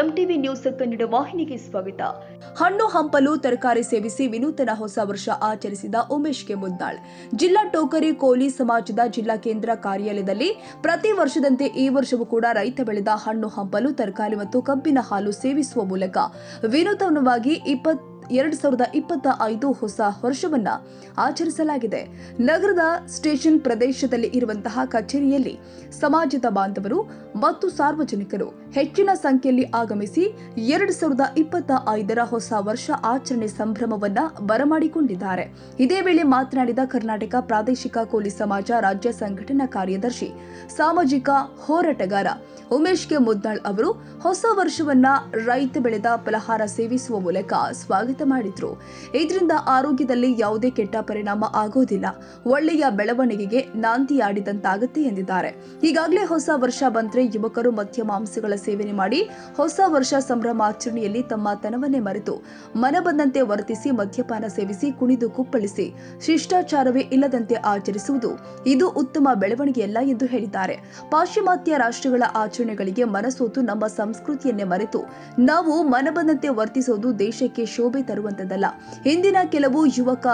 MTV news Kannada ವಾಹಿನಿಗೆ ಸ್ವಾಗತ. ಹಣ್ಣು ಹಂಪಲು ತರಕಾರಿ ಸೇವಿಸಿ ವಿನೂತನ ಹೊಸ ವರ್ಷ ಆಚರಿಸಿದ ಉಮೇಶ್ಗೆ ಮುದ್ದಾಳ್. ಜಿಲ್ಲಾ ಟೋಕರಿ ಕೋಲಿ ಸಮಾಜದ ಜಿಲ್ಲಾ ಕೇಂದ್ರ ಕಾರ್ಯಾಲಯದಲ್ಲಿ ಪ್ರತಿ ವರ್ಷದಂತೆ ಈ ವರ್ಷವೂ ಕೂಡ ರೈತ ಬೆಳೆದ ಹಣ್ಣು ಹಂಪಲು, ತರಕಾರಿ ಮತ್ತು ಕಬ್ಬಿನ ಹಾಲು ಸೇವಿಸುವ ಮೂಲಕ ವಿನೂತನವಾಗಿ ಇಪ್ಪತ್ ಎರಡು ಸಾವಿರದ ಇಪ್ಪತ್ತ ಐದು ಹೊಸ ವರ್ಷವನ್ನ ಆಚರಿಸಲಾಗಿದೆ. ನಗರದ ಸ್ಟೇಷನ್ ಪ್ರದೇಶದಲ್ಲಿ ಇರುವಂತಹ ಕಚೇರಿಯಲ್ಲಿ ಸಮಾಜದ ಬಾಂಧವರು ಮತ್ತು ಸಾರ್ವಜನಿಕರು ಹೆಚ್ಚಿನ ಸಂಖ್ಯೆಯಲ್ಲಿ ಆಗಮಿಸಿ ಎರಡು ಸಾವಿರದ ಇಪ್ಪತ್ತ ಐದರ ಹೊಸ ವರ್ಷ ಆಚರಣೆ ಸಂಭ್ರಮವನ್ನ ಬರಮಾಡಿಕೊಂಡಿದ್ದಾರೆ. ಇದೇ ವೇಳೆ ಮಾತನಾಡಿದ ಕರ್ನಾಟಕ ಪ್ರಾದೇಶಿಕ ಕೂಲಿ ಸಮಾಜ ರಾಜ್ಯ ಸಂಘಟನಾ ಕಾರ್ಯದರ್ಶಿ, ಸಾಮಾಜಿಕ ಹೋರಾಟಗಾರ ಉಮೇಶ್ ಕೆ ಮುದ್ದಾಳ್ ಅವರು ಹೊಸ ವರ್ಷವನ್ನ ರೈತ ಬೆಳೆದ ಫಲಹಾರ ಸೇವಿಸುವ ಮೂಲಕ ಸ್ವಾಗತ ಮಾಡಿದ್ರು. ಇದರಿಂದ ಆರೋಗ್ಯದಲ್ಲಿ ಯಾವುದೇ ಕೆಟ್ಟ ಪರಿಣಾಮ ಆಗೋದಿಲ್ಲ. ಒಳ್ಳೆಯ ಬೆಳವಣಿಗೆಗೆ ನಾಂದಿಯಾಡಿದಂತಾಗುತ್ತೆ ಎಂದಿದ್ದಾರೆ. ಈಗಾಗಲೇ ಹೊಸ ವರ್ಷ ಬಂದ್ರೆ ಯುವಕರು ಮದ್ಯಮಾಂಸಗಳ ಸೇವನೆ ಮಾಡಿ ಹೊಸ ವರ್ಷ ಸಂಭ್ರಮಾಚರಣೆಯಲ್ಲಿ ತಮ್ಮ ತನವನ್ನೇ ಮರೆತು ಮನ ಬಂದಂತೆ ವರ್ತಿಸಿ ಮದ್ಯಪಾನ ಸೇವಿಸಿ ಕುಣಿದು ಕುಪ್ಪಳಿಸಿ ಶಿಷ್ಟಾಚಾರವೇ ಇಲ್ಲದಂತೆ ಆಚರಿಸುವುದು ಇದು ಉತ್ತಮ ಬೆಳವಣಿಗೆಯಲ್ಲ ಎಂದು ಹೇಳಿದ್ದಾರೆ. ಪಾಶ್ಚಿಮಾತ್ಯ ರಾಷ್ಟ್ರಗಳ ಆಚರಣೆಗಳಿಗೆ ಮನಸೋತು ನಮ್ಮ ಸಂಸ್ಕೃತಿಯನ್ನೇ ಮರೆತು ನಾವು ಮನಬಂದಂತೆ ವರ್ತಿಸೋದು ದೇಶಕ್ಕೆ ಶೋಭೆ ತರುವಂತದ್ದಲ್ಲ ಹಿಂದಿನ ಕೆಲವು ಯುವಕ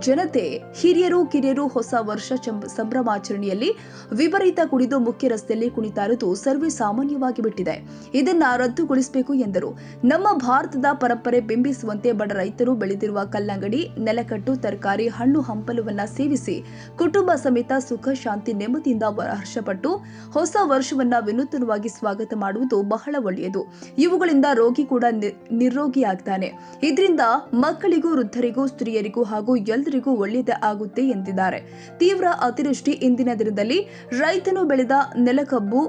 ಜನತೆ, ಹಿರಿಯರು, ಕಿರಿಯರು ಹೊಸ ವರ್ಷ ಸಂಭ್ರಮಾಚರಣೆಯಲ್ಲಿ ವಿಪರೀತ ಕುಡಿದು ಮುಖ್ಯ ರಸ್ತೆಯಲ್ಲಿ ಕುಣಿತಾರದು ಇರುವುದು ಸರ್ವೇ ಸಾಮಾನ್ಯವಾಗಿ ಬಿಟ್ಟಿದೆ. ಇದನ್ನ ರದ್ದುಗೊಳಿಸಬೇಕು ಎಂದರು. ನಮ್ಮ ಭಾರತದ ಪರಂಪರೆ ಬಿಂಬಿಸುವಂತೆ ಬಡ ರೈತರು ಬೆಳೆದಿರುವ ಕಲ್ಲಂಗಡಿ, ನೆಲಕಟ್ಟು, ತರಕಾರಿ, ಹಣ್ಣು ಹಂಪಲುವನ್ನ ಸೇವಿಸಿ ಕುಟುಂಬ ಸಮೇತ ಸುಖ, ಶಾಂತಿ, ನೆಮ್ಮದಿಯಿಂದ ಹರ್ಷಪಟ್ಟು ಹೊಸ ವರ್ಷವನ್ನ ವಿನೂತನವಾಗಿ ಸ್ವಾಗತ ಮಾಡುವುದು ಬಹಳ ಒಳ್ಳೆಯದು. ಇವುಗಳಿಂದ ರೋಗಿ ಕೂಡ ನಿರೋಗಿ ಆಗ್ತಾನೆ ಇದರಿಂದ ಮಕ್ಕಳಿಗೂ, ವೃದ್ಧರಿಗೂ, ಸ್ತ್ರೀಯರಿಗೂ ಹಾಗೂ ಎಲ್ಲರಿಗೂ ಒಳ್ಳೆಯದೇ ಆಗುತ್ತೆ ಎಂದಿದ್ದಾರೆ. ತೀವ್ರ ಅತಿವೃಷ್ಟಿ ಇಂದಿನ ದಿನದಲ್ಲಿ ರೈತನು ಬೆಳೆದ ನೆಲಕಬ್ಬು,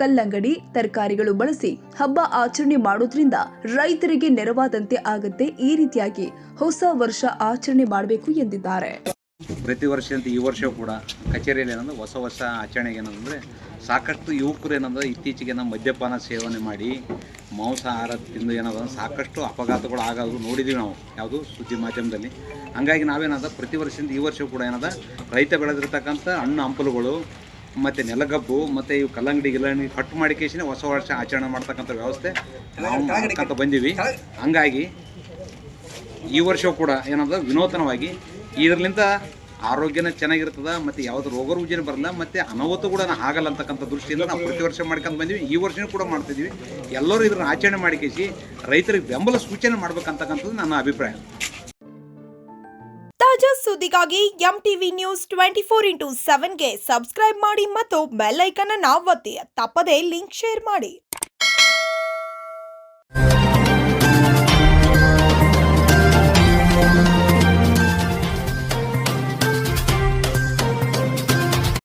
ಕಲ್ಲಂಗಡಿ ತರಕಾರಿಗಳು ಬಳಸಿ ಹಬ್ಬ ಆಚರಣೆ ಮಾಡೋದ್ರಿಂದ ರೈತರಿಗೆ ನೆರವಾದಂತೆ ಆಗುತ್ತೆ ಈ ರೀತಿಯಾಗಿ ಹೊಸ ವರ್ಷ ಆಚರಣೆ ಮಾಡಬೇಕು ಎಂದಿದ್ದಾರೆ. ಪ್ರತಿ ವರ್ಷದಂತೆ ಈ ವರ್ಷ ಕೂಡ ಕಚೇರಿಯಲ್ಲಿ ಏನಂದ್ರೆ ಹೊಸ ಹೊಸ ಆಚರಣೆಗೆ ಏನಂದರೆ ಸಾಕಷ್ಟು ಯುವಕರು ಏನಂದ್ರೆ ಇತ್ತೀಚೆಗೆ ನಮ್ಮ ಮದ್ಯಪಾನ ಸೇವನೆ ಮಾಡಿ ಮಾಂಸಾಹಾರ ತಿಂದು ಏನದ ಸಾಕಷ್ಟು ಅಪಘಾತಗಳು ಆಗೋದು ನೋಡಿದ್ದೀವಿ ನಾವು, ಯಾವುದು ಸುದ್ದಿ ಮಾಧ್ಯಮದಲ್ಲಿ. ಹಂಗಾಗಿ ನಾವೇನದ ಪ್ರತಿ ವರ್ಷದಿಂದ ಈ ವರ್ಷ ಕೂಡ ಏನದ ರೈತ ಬೆಳೆದಿರ್ತಕ್ಕಂಥ ಹಣ್ಣು ಹಂಪಲುಗಳು, ಮತ್ತು ನೆಲಗಬ್ಬು, ಮತ್ತು ಇವು ಕಲ್ಲಂಗಡಿ ಗಿಲ್ಲಂಗಡಿ ಕಟ್ ಕೇಸಿನ ಹೊಸ ವರ್ಷ ಆಚರಣೆ ಮಾಡ್ತಕ್ಕಂಥ ವ್ಯವಸ್ಥೆ ನಾವು ಮಾಡ್ತಕ್ಕಂಥ ಬಂದೀವಿ. ಹಂಗಾಗಿ ಈ ವರ್ಷ ಕೂಡ ಏನಂದ್ರೆ ವಿನೂತನವಾಗಿ ಇದರಿಂದ ಆರೋಗ್ಯನ ಚೆನ್ನಾಗಿರ್ತದ, ಮತ್ತು ಯಾವ್ದು ರೋಗ ರುಜಿನ ಬರಲ್ಲ, ಮತ್ತು ಅನಾಹುತ ಕೂಡ ಆಗಲ್ಲ ಅಂತಕ್ಕಂಥ ದೃಷ್ಟಿಯಿಂದ ನಾವು ಪ್ರತಿ ವರ್ಷ ಮಾಡ್ಕೊಂಡು ಬಂದಿವಿ. ಈ ವರ್ಷನೂ ಕೂಡ ಮಾಡ್ತಿದ್ದೀವಿ ಎಲ್ಲರೂ ಇದನ್ನ ಆಚರಣೆ ಮಾಡಿಕೇಸಿ ರೈತರಿಗೆ ಬೆಂಬಲ ಸೂಚನೆ ಮಾಡ್ಬೇಕಂತಕ್ಕಂಥದ್ದು ನನ್ನ ಅಭಿಪ್ರಾಯ. ತಾಜಾ ಸುದ್ದಿಗಾಗಿ M TV news twenty four into ಸೆವೆನ್ಗೆ subscribe ಮಾಡಿ ಮತ್ತು ಬೆಲ್ ಐಕನ್ ಅನ್ನು ಒತ್ತಿ. ತಪ್ಪದೇ ಲಿಂಕ್ ಶೇರ್ ಮಾಡಿ.